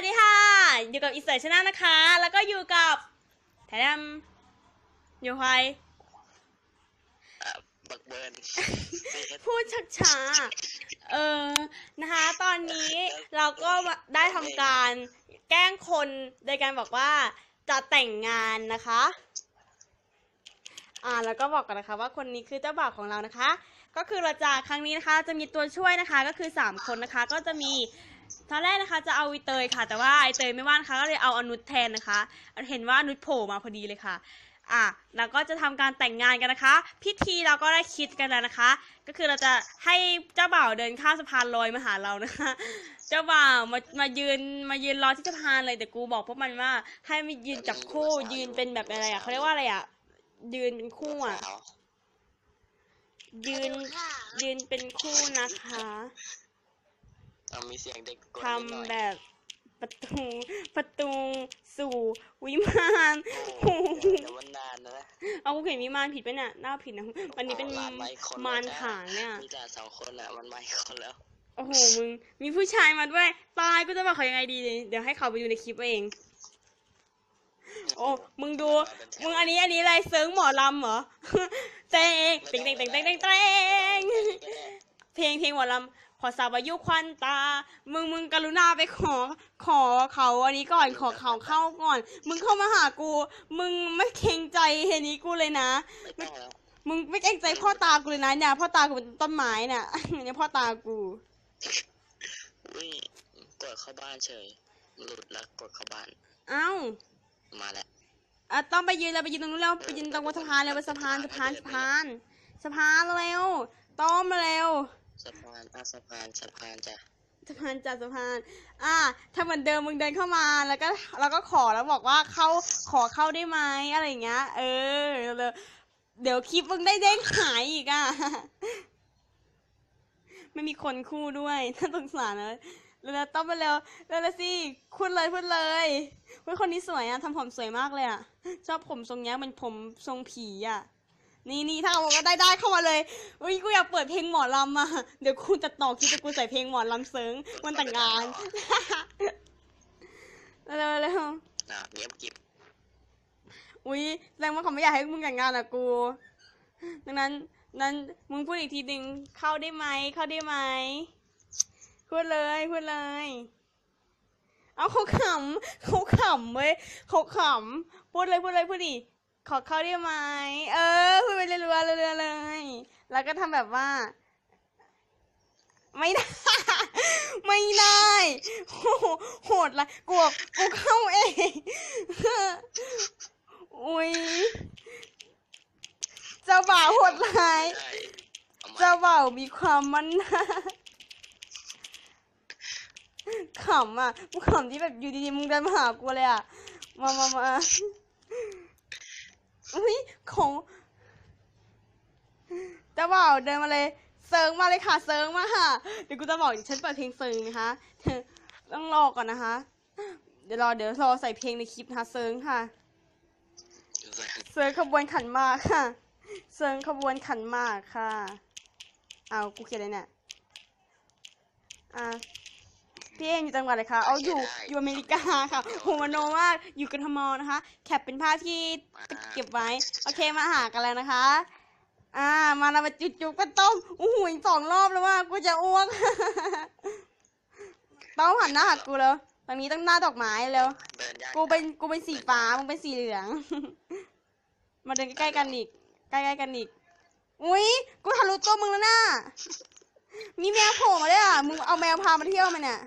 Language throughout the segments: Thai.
วัสดีค่ะ อยู่กับอีเซอร์ชนะนะคะ แล้วก็อยู่กับแถมอยู่ใครอะบักเบิร์นพูดชักช้าเออนะคะ ตอนนี้เราก็ได้ทำการแกล้งคนโดยการบอกว่าจะแต่งงานนะคะ อ่าแล้วก็บอกกันนะคะ ว่าคนนี้คือเจ้าบ่าวของเรานะคะ ก็คือเราจะครั้งนี้นะคะ จะมีตัวช่วยนะคะก็คือสามคนนะคะ ก็จะมี ตอนแรกนะคะจะเอาอีเตยค่ะ แต่ว่าไอเตยไม่ว่างนะคะก็เลยเอาอนุชแทนนะคะ เห็นว่าอนุชโผล่มาพอดีเลยค่ะอะแล้วก็จะทำการแต่งงานกันนะคะ พิธีเราก็ได้คิดกันแล้วนะคะ ก็คือเราจะให้เจ้าบ่าวเดินข้ามสะพานลอยมาหาเรานะคะ เจ้าบ่าวมามายืนมายืนรอที่สะพานเลยแต่กูบอกพวกมันว่า ให้มายืนจับคู่ยืนเป็นแบบอะไรอะเขาเรียกว่าอะไรอะยืนเป็นคู่อะยืนยืนเป็นคู่นะคะ เอามีเสียงเด็กกดทำนิดหน่อยแบบประตูประตูสู่วิมานโอ้โหเดี๋ยวมันนานนะเอากูเขียนวิมานผิดปะเนี่ยหน้าผิดนะวันนี้เป็นอ๋อร้านไม้คนมารแล้วฐานเนี่ย มีแต่สองคนอะมันไม่คนแล้วโอ้โหมึงมีผู้ชายมาด้วย ตายกูจะบอกเขายังไงดีเดี๋ยวให้เขาไปดูในคลิปเอง โอ้มึงดู มึงอันนี้อันนี้อะไรเซิร์งหมอลำเหรอ เต้งเต้งเต้งเต้งเต้งเต้งเต้งเพลงเพลงหมอลำ ขอสาบายุควันตา มึงมึงกรุณาไปขอ ขอเขาอันนี้ก่อนขอเขาเข้าก่อน มึงเข้ามาหากู มึงไม่เกรงใจเฮนี้กูเลยนะ ไม่ต้องแล้วมึงไม่เกรงใจพ่อตากูเลยนะเนี่ยพ่อตากูเป็นต้นไม้เนี่ย เนี่ยพ่อตากู อุ้ยกดเข้าบ้านเฉย หลุดแล้วกดเข้าบ้าน เอ้ามาแล้ว อะต้องไปยืนเลยไปยืนตรงนู้นแล้วไปยืนตรงบนสะพานเลยบนสะพานสะพานสะพานสะพานเร็วต้อมมาเร็ว สะพานอะสะพานสะพานจ้ะสะพานจัดสะพาน อะถ้าเหมือนเดิมมึงเดินเข้ามาแล้วก็แล้วก็ขอแล้วบอกว่าเข้าขอเข้าได้ไหมอะไรอย่างเงี้ย เออเดี๋ยวเดี๋ยวคลิปมึงได้เด้งหายอีกอะ ไม่มีคนคู่ด้วยน่าสงสารเลยเร็วๆต้องไปเร็วเร็วๆสิพูดเลยพูดเลยเฮ้ยคนนี้สวยอะทำผมสวยมากเลยอะ ชอบผมทรงเนี้ยมันผมทรงผีอะ นี่นี่ถ้าเอาก็ได้ได้เข้ามาเลยอุ้ยกูอยากเปิดเพลงหมอลำอะเดี๋ยวกูจะต่อคลิปจะกูใส่เพลงหมอลำเซิงวันแต่งงานเร็วๆเร็วอะเงียบกิบอุ้ยแสดงว่าเขาไม่อยากให้มึงแต่งงานอะกูดังนั้นนั้นมึงพูดอีกทีหนึ่งเข้าได้ไหมเข้าได้ไหมพูดเลยพูดเลย เอาเขาขำเขาขำเว้ยเขาขำพูดเลยพูดเลยพูดดิ ขอเข้าได้ไหมเออพูดไปเรื่อยๆเรื่อยๆเลยแล้วก็ทำแบบว่า ไม่ได้ ไม่ได้โหดละกูบอกกูเข้าเองอุ้ยเจ้าบ่าวโหดร้ายได้เจ้าบ่าวมีความมันหน้าขำอะกูขำที่แบบอยู่ดีๆมึงเดินมาหากูเลยอะ มามามา อุ้ยของจ้าบ่าเดินมาเลย เซิร์งมาเลยค่ะ เซิร์งมาค่ะ เดี๋ยวกูจะบอกฉันเปิดเพลงเซิร์งนะคะ ต้องรอก่อนนะคะ เดี๋ยวรอเดี๋ยวรอใส่เพลงในคลิปนะคะ เซิร์งค่ะ เซิร์งขบวนขันมากค่ะ เซิร์งขบวนขันมากค่ะ เอากูเขียนเลยเนี่ย อะ พี่เองอยู่จังหวัดอะไรคะเอาอยู่อยู่อเมริกาค่ะโหมโนมากอยู่กทมนะคะ แคปเป็นภาพที่เก็บไว้ โอเคมาหากันแล้วนะคะ อ่า มาเรามาจุดจุกกันต้มโอ้โหอีกสองรอบแล้วว่ากูจะอ้วกต้องหันหน้าหัดกูแล้วตรงนี้ต้องหน้าดอกไม้แล้วเดินยากกูเป็นกูเป็นสีฟ้ามึงเป็นสีเหลือง มาเดินใกล้ๆกันอีก ใกล้ๆกันอีกอุ้ยกูทะลุตัวมึงแล้วน่ะมีแมวโผล่มาด้วยอะ มึงเอาแมวพามาเที่ยวมาเนี่ย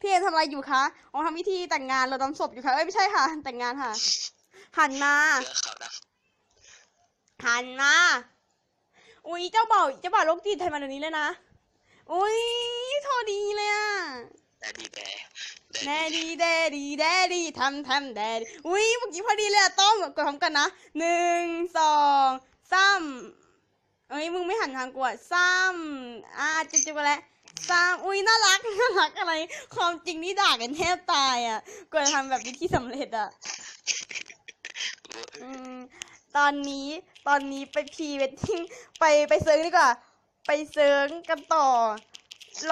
พี่เอ็มทำอะไรอยู่คะอ๋อทำพิธีแต่งงานเราดำศพอยู่ค่ะเอ้ยไม่ใช่ค่ะ แต่งงานค่ะ หันมาเสื้อขาวดหันมาอุ้ยเจ้าบ่าวเจ้าบ่าวโรคจิตไทยมาเดี๋ยวนี้เลยนะอุ้ยโทษดีเลยอะำแต่ดีแดแดดีแดดีแดดีทำทำแดดีอุ้ยเมื่อกี้พอดีเลยอะต้อมกดพร้อมกันนะหนึ่งสองสามเอ้ยมึงไม่หันทางกูอะสามอ่าจุ๊บจุ๊บไปแล้ว สามอุ้ยน่ารักน่ารักอะไร ความจริงนี่ด่ากันแทบตายอะกว่าจะทำแบบนี้ที่สำเร็จอะอืมตอนนี้ตอนนี้ไปพรีเวดดิ้งไปไปเซิร์งดีกว่า ไปเซิร์งกันต่อ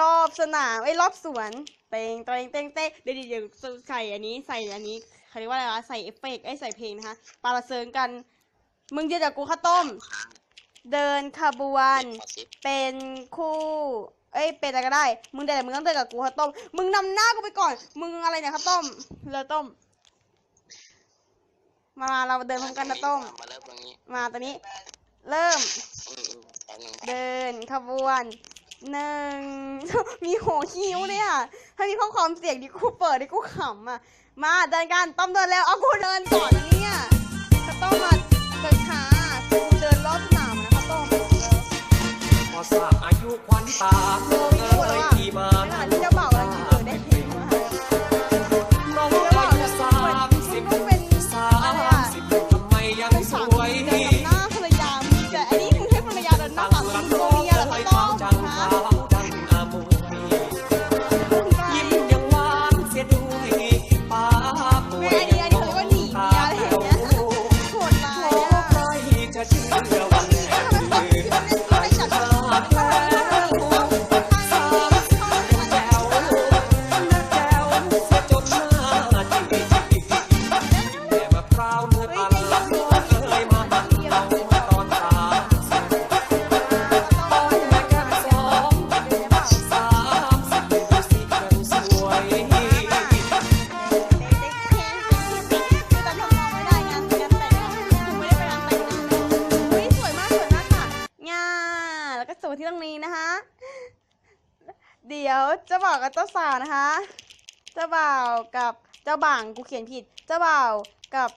รอบสนามไอ้ยรอบสวนเตงเตงเตงเตงเดี๋ยวเดี๋ยวใส่อันนี้ใส่อันนี้เขาเรียกว่าอะไรวะใส่เอฟเฟกต์ไอ้ยใส่เพลงนะคะปาละเซิงกัน มึงเดี๋ยวจากกูข้าวต้ม เดินขบวนขอซิปเป็นคู่ เอ้ยเป็นอะไรก็ได้ มึงเดินมึงต้องเดินกับกูข้าวต้ม มึงนำหน้ากูไปก่อน มึงอะไรเนี่ยข้าวต้มเรือต้มมาเราเดินพร้อมกันนะต้ม มาเริ่มตรงนี้มาตอนนี้ เริ่ม อืมอืมแป๊บนึงเดินขบวนหนึ่ง มีโหคิ้วเนี่ยถ้ามีข้อความเสียงดิกูเปิดดิกูขำอะ มาเดินกันต้อมเดินแล้วเอากูเดินก่อนนะเนี่ยข้าต้มมาเดินช้า พอทราบอายุควันตาน้องเลยที่มาขนาดที่เจะบอก บ่าวกับเจ้าสาวนะคะ เจ้าบ่าวกับเจ้าบ่างกูเขียนผิด เจ้าบ่าวกับ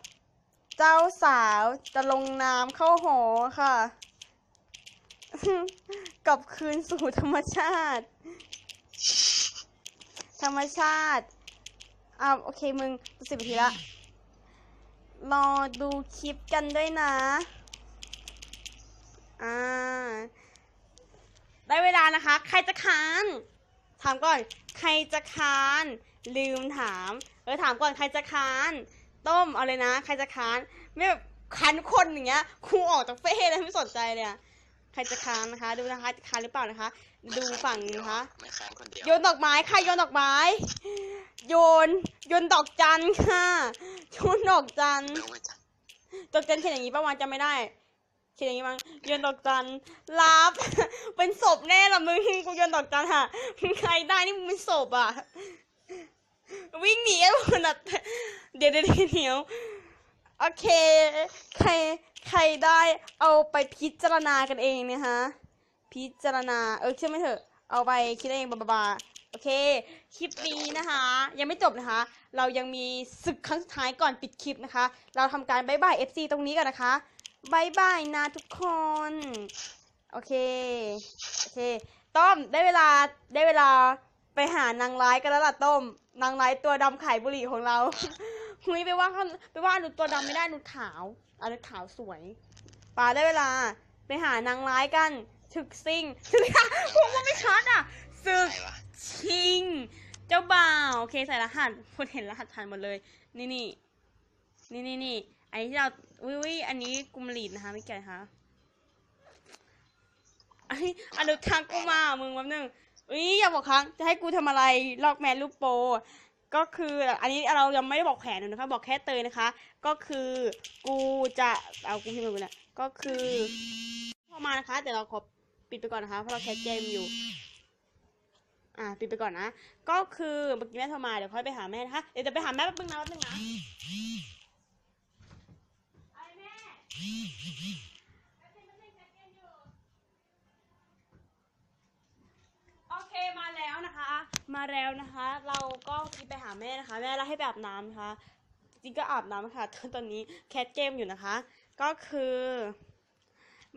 เจ้าสาวจะลงน้ำเข้าหอค่ะ กลับคืนสู่ธรรมชาติ ธรรมชาติอ่าโอเคมึงสิบนาทีละ รอดูคลิปกันด้วยนะ อ่า ได้เวลานะคะ ใครจะค้าน ถามก่อนใครจะค้าน ลืมถามเออถามก่อนใครจะค้าน ต้มเอาเลยนะ ใครจะค้าน ไม่แบบค้านคนอย่างเงี้ยครูออกจากเฟ่เลยไม่สนใจเลยอะใครจะค้านนะคะ ดูนะคะจะค้านหรือเปล่านะคะ ดูฝั่งนะคะไม่ค้างคนเดียวโยนดอกไม้ค่ะโยนดอกไม้ โยนโยนดอกจันค่ะโยนดอกจันเดี๋ยวมาจัดดอกจันเขียนอย่างนี้ประมาณจำไม่ได้ เขียนอย่างนี้มั้งโยนดอกจันรับ เป็นศพแน่ละมึงกูโยนดอกจันค่ะมึงใครได้นี่มึงเป็นศพอะ วิ่งหนีไอ้พวกนั้นเดี๋ยวเดี๋ยวเดี๋ยวโอเค ใครใครได้เอาไปพิจารณากันเองเนี่ยฮะพิจารณาเออเชื่อไหมเถอะ เอาไปคิดเองบาบาบาโอเค คลิปนี้นะคะ ยังไม่จบนะคะ เรายังมีศึกครั้งสุดท้ายก่อนปิดคลิปนะคะ เราทำการบายบาย FC ตรงนี้ก่อนนะคะ บายบายนะทุกคน โอเค โอเค ต้อมได้เวลาได้เวลาไปหานางร้ายกันแล้วล่ะต้ม นางร้ายตัวดำขายบุหรี่ของเราหุยไปว่าเขาไปว่าหนูตัวดำไม่ได้หนูขาวอันนี้ขาวสวยป่าได้เวลา ไปหานางร้ายกันถึกซิ่งถึกพูดว่าไม่ชัดอะศึกใครวะชิง เจ้าบ่าวโอเคใส่รหัสคนเห็นรหัสผ่านหมดเลย นี่นี่นี่นี่นี่อันนี้ที่เรา วิวิอันนี้กุมลีดนะคะไม่เกี่ยวนะคะอันนี้อันเดูทางกูมามึงแป๊บนึงอุ้ยอย่าบอกครั้งจะให้กูทำอะไรลอกแมนรูปโปก็คืออันนี้เรายังไม่ได้บอกแผนนะคะ บอกแค่เตยนะคะ ก็คือกูจะเอากูพิมพ์มากูเนี่ยก็คือพอมานะคะแต่เราขอปิดไปก่อนนะคะเพราะเราแคสเกมอยู่ อ่าปิดไปก่อนนะ ก็คือเมื่อกี้แม่โทรมาเดี๋ยวค่อยไปหาแม่นะคะเดี๋ยวจะไปหาแม่แป๊บนึงนะแป๊บนึงนะ โอเคมาแล้วนะคะ มาแล้วนะคะ เราก็คิดไปหาแม่นะคะ แม่เราให้ไปอาบน้ำนะคะ จริงก็อาบน้ำค่ะตอนนี้แคสเกมอยู่นะคะ ก็คือ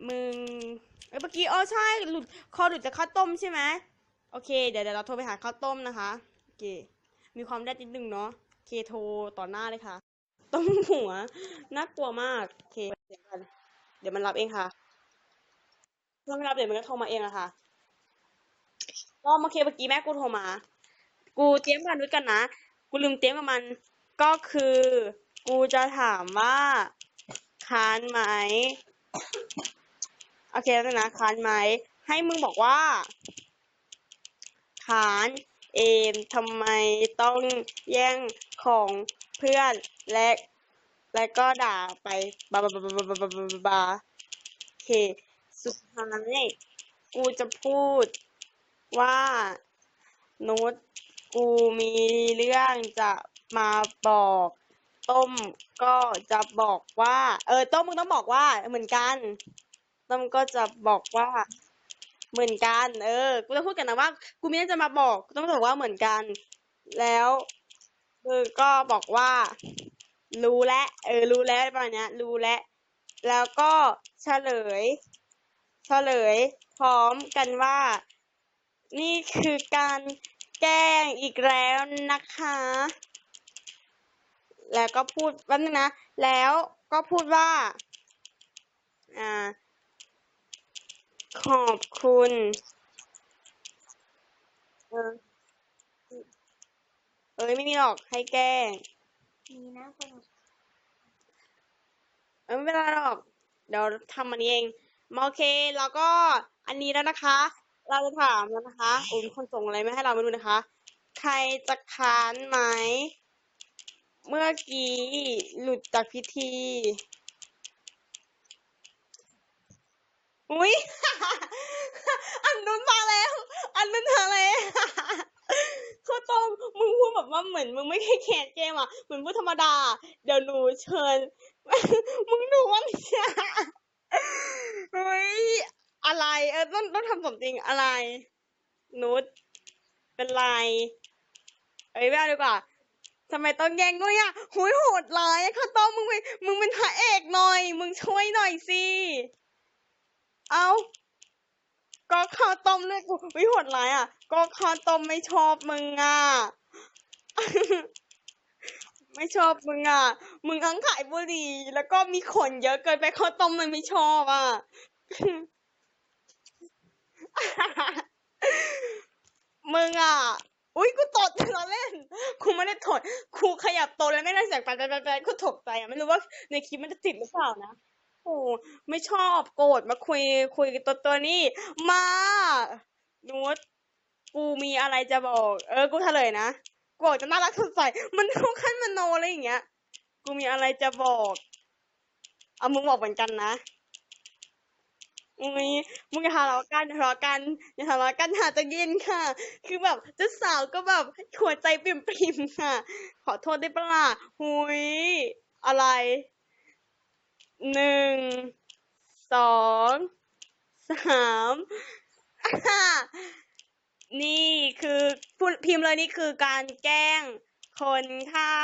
มึงเมื่อกี้อ๋อใช่หลุดคอหลุดจากข้าวต้มใช่ไหมโอเค เดี๋ยวเดี๋ยวเราโทรไปหาข้าวต้มนะคะโอเค มีความได้นิดนึงเนาะเคโทรต่อหน้าเลยค่ะ ต้มหัวน่ากลัวมากโอเค เดี๋ยวมันรับเองค่ะถ้าไม่รับเดี๋ยวมันก็โทรมาเองอะค่ะก็โอเคเมื่อกี้แม่กูโทรมา กูเตรียมกันด้วยกันนะ กูลืมเตรียมกับมัน ก็คือ กูจะถามว่าค้านไหม โอเคแล้วนะค้านไหม ให้มึงบอกว่าขานเอมทำไมต้องแย่งของเพื่อนและ และก็ด่าไปบาบาบาบาบาบาบาบาบาโอเค สุดท้ายกูจะพูดว่าโน้ตกูมีเรื่องจะมาบอก ต้มก็จะบอกว่า เออ ต้มมึงต้องบอกว่า เหมือนกัน ต้มก็จะบอกว่า เหมือนกัน เออ กูจะพูดกันนะว่า กูมีเรื่องจะมาบอกกูต้องบอกว่าเหมือนกัน แล้วเออก็บอกว่า รู้แล้วเออ รู้แล้วประมาณเนี้ย รู้แล้วแล้วก็เฉลย เฉลย พร้อมกันว่า นี่คือการแกล้งอีกแล้วนะคะ แล้วก็พูดแป๊บนึงนะ แล้วก็พูดว่า อ่า ขอบคุณเออเอ้ยไม่มีหรอกให้แกล้งีนะคนเออไม่เป็นไรหรอก เดี๋ยวทำอันเองมาโอเค แล้วก็อันนี้แล้วนะคะ เราจะถามแล้วนะคะโอ้มคนส่งอะไรมาให้เราไม่รู้นะคะ ใครจะค้านไหม เมื่อกี้หลุดจากพิธี อุ้ยอันนู้นมาแล้ว อันนู้นมาแล้ว ขาต้องมึงพูดแบบว่าเหมือนมึงไม่แค่แคสเกมอะเหมือนพูดธรรมดา เดี๋ยวหนูเชิญ มึงดูว่าเนี่ยเฮ้ยอะไร เออต้องต้องทำสมจริงอะไรนุชเป็นไรเอ้ยไม่เอาดีกว่าทำไมต้องแย่งด้วยอะหุยโหดร้ายอะข้าวต้มมึงเป็นมึงเป็นพระเอกหน่อย มึงช่วยหน่อยสิเอาก็ข้าวต้มเลือกกูวิโหดร้ายอะ ก็ข้าวต้มไม่ชอบมึงอะ ไม่ชอบมึงอะ มึงทั้งขายบุหรี่ แล้วก็มีขนเยอะเกินไปข้าวต้มมันไม่ชอบอะ มึงอะ อุ้ยกูตดเราเล่นกูไม่ได้ถดกูขยับโตวแล้วไม่ได้เสียงแปดแปดแปดแปดกูตกใจอะไม่รู้ว่าในคลิปมันจะติดหรือเปล่านะโอ้ไม่ชอบโกรธมาคุยคุยตัวตัวนี้ มานูด กูมีอะไรจะบอก เออ กูเฉลยนะ กูบอกจะน่ารักสดใส มันเข้าขั้นมโนอะไรอย่างเงี้ย กูมีอะไรจะบอก เอามึงบอกเหมือนกันนะอุ้ยมึงอย่าทะเลาะกันอย่าทะเลาะกันอย่าทะเลาะกันหาจะเย็นค่ะ คือแบบเจ้าสาวก็แบบหัวใจปริ่มๆค่ะ ขอโทษได้ปะล่ะหุยอะไร หนึ่ง สอง สามอ่า นี่คือพูดพิมพ์เลยนี่คือการแกล้งคนค่ะ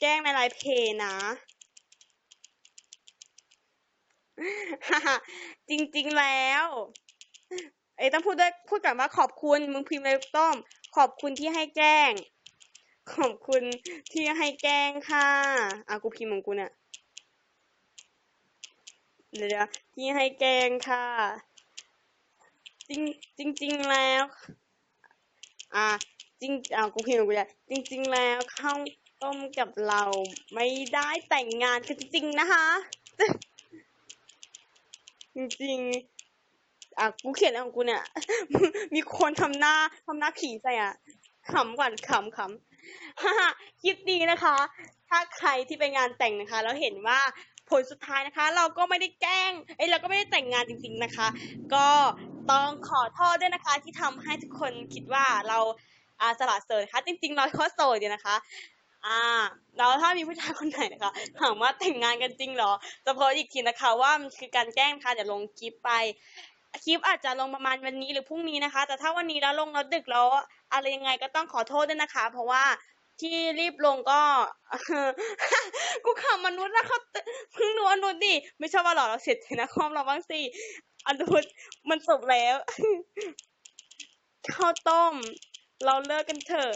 แกล้งในไลน์เพจนะ จริงๆแล้ว เอ้ต้องพูดด้วยพูดก่อนว่าขอบคุณมึงพิมพ์เลยต้อม ขอบคุณที่ให้แกล้ง ขอบคุณที่ให้แกล้งค่ะอะกูพิมพ์ของกูเนี่ยเดี๋ยวที่ให้แกล้งค่ะ จริงจริงแล้ว อะจริงอะกูพิมพ์ของกูเนี่ยจริงแล้วข้าวต้มกับเราไม่ได้แต่งงานกันจริงๆนะคะ จริงๆอะกูเขียนของกูเนี่ย มีคนทำหน้าทำหน้าผีใส่อะขำก่อนขำขำฮ่าฮ่าคลิปนี้นะคะ ถ้าใครที่ไปงานแต่งนะคะ แล้วเห็นว่าผลสุดท้ายนะคะ เราก็ไม่ได้แกล้ง เอ้ยเราก็ไม่ได้แต่งงานจริง ๆนะคะ ก็ ต้องขอโทษด้วยนะคะ ที่ทำให้ทุกคนคิดว่าเราอาสละโสดนะคะจริงๆเราก็โสดอยู่นะคะอ่าแล้วถ้ามีผู้ชายคนไหนนะคะถามว่าแต่งงานกันจริงเหรอจะโพสอีกทีนะคะ ว่ามันคือการแกล้งค่ะเดี๋ยวลงคลิปไปคลิปอาจจะลงประมาณวันนี้หรือพรุ่งนี้นะคะ แต่ถ้าวันนี้แล้วลงแล้วดึกแล้วอะไรยังไงก็ต้องขอโทษด้วยนะคะ เพราะว่า ที่รีบลงก็กูขำมนุษย์นะเขาเพิ่งดูอนุษย์ดิไม่ชอบว่าหรอเราเสร็จนะคอมเราบ้างสิอนุษย์มันจบแล้วข้าวต้ม เราเลิกกันเถอะ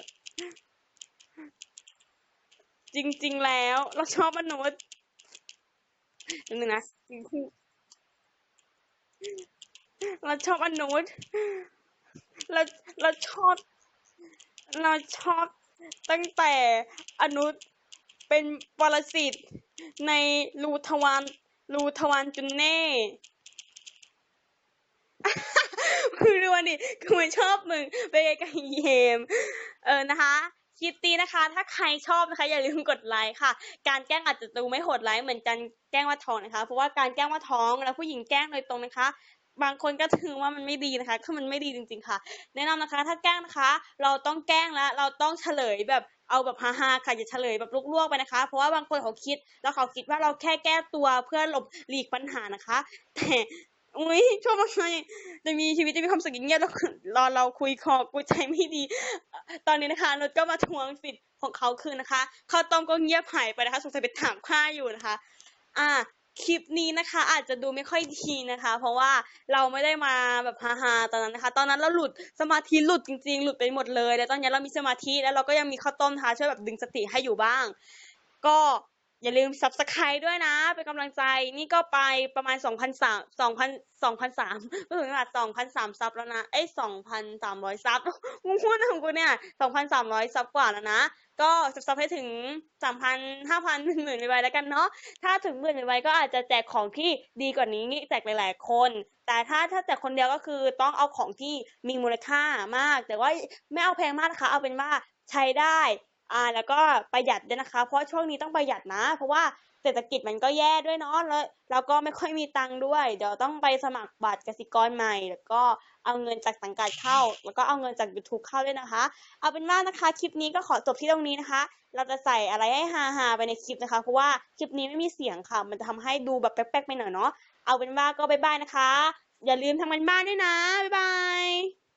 จริง ๆ แล้ว เราชอบมนุษย์นิดนึงนะเราชอบมนุษย์เราเราชอบ เราชอบ ตั้งแต่อนุษย์เป็นปรสิตในรูทวารรูทวารจุนเน่คือดูดิคือมันชอบมึงไปไกลๆเยม เออนะคะคลิปนี้นะคะ ถ้าใครชอบนะคะ อย่าลืมกดไลค์ค่ะ การแกล้งอาจจะดูไม่โหดร้ายเหมือนการแกล้งว่าท้องนะคะ เพราะว่าการแกล้งว่าท้องแล้วผู้หญิงแกล้งโดยตรงนะคะ บางคนก็ถือว่ามันไม่ดีนะคะ คือมันไม่ดีจริง ๆค่ะ แนะนำนะคะ ถ้าแกล้งนะคะ เราต้องแกล้งแล้วเราต้องเฉลยแบบเอาแบบฮาๆค่ะอย่าเฉลยแบบลวกๆไปนะคะ เพราะว่าบางคนเขาคิดแล้วเขาคิดว่าเราแค่แก้ตัวเพื่อหลบหลีกปัญหานะคะ แต่อุ้ยชอบมากเลยจะมีชีวิตจะมีความสุขอย่างเงี้ยแล้วรอเราคุยคอกูใจไม่ดี ตอนนี้นะคะนุชก็มาทวงสิทธิ์ของเขาคืนนะคะข้าวต้มก็เงียบหายไปนะคะสงสัยไปถามข้าอยู่นะคะ อ่า คลิปนี้นะคะ อาจจะดูไม่ค่อยดีนะคะ เพราะว่าเราไม่ได้มาแบบฮาๆตอนนั้นนะคะ ตอนนั้นเราหลุดสมาธิหลุดจริงๆ หลุดไปหมดเลย แล้วตอนนี้เรามีสมาธิแล้วเราก็ยังมีข้าวต้มทาช่วยแบบดึงสติให้อยู่บ้าง ก็ อย่าลืม subscribe ด้วยนะ เป็นกำลังใจ นี่ก็ไปประมาณ 2,003 2,000 2,003ก็ถึงขนาด2,003ซับแล้วนะ เอ้ย2,300 ซับกูพูดนะของกูเนี่ย 2,300 ซับกว่าแล้วนะ ก็ซับให้ถึง 3,000 5,000 10,000ไวๆแล้วกันเนาะ ถ้าถึงหมื่นไวๆก็อาจจะแจกของที่ดีกว่านี้แจกหลาย ๆ คน แต่ถ้าถ้าแจกคนเดียวก็คือต้องเอาของที่มีมูลค่ามาก แต่ว่าไม่เอาแพงมากนะคะ เอาเป็นว่าใช้ได้ อ่าแล้วก็ประหยัดด้วยนะคะ เพราะช่วงนี้ต้องประหยัดนะ เพราะว่าเศรษฐกิจมันก็แย่ด้วยเนาะแล้วแล้วก็ไม่ค่อยมีตังค์ด้วย เดี๋ยวต้องไปสมัครบัตรกสิกรใหม่ แล้วก็เอาเงินจากสังกัดเข้า แล้วก็เอาเงินจาก YouTube เข้าด้วยนะคะ เอาเป็นว่านะคะคลิปนี้ก็ขอจบที่ตรงนี้นะคะ เราจะใส่อะไรให้ฮาๆไปในคลิปนะคะ เพราะว่าคลิปนี้ไม่มีเสียงค่ะ มันจะทำให้ดูแบบแป๊กๆไปหน่อยเนาะเอาเป็นว่าก็บายบายนะคะ อย่าลืมทำกันบ้านด้วยนะบ๊ายบาย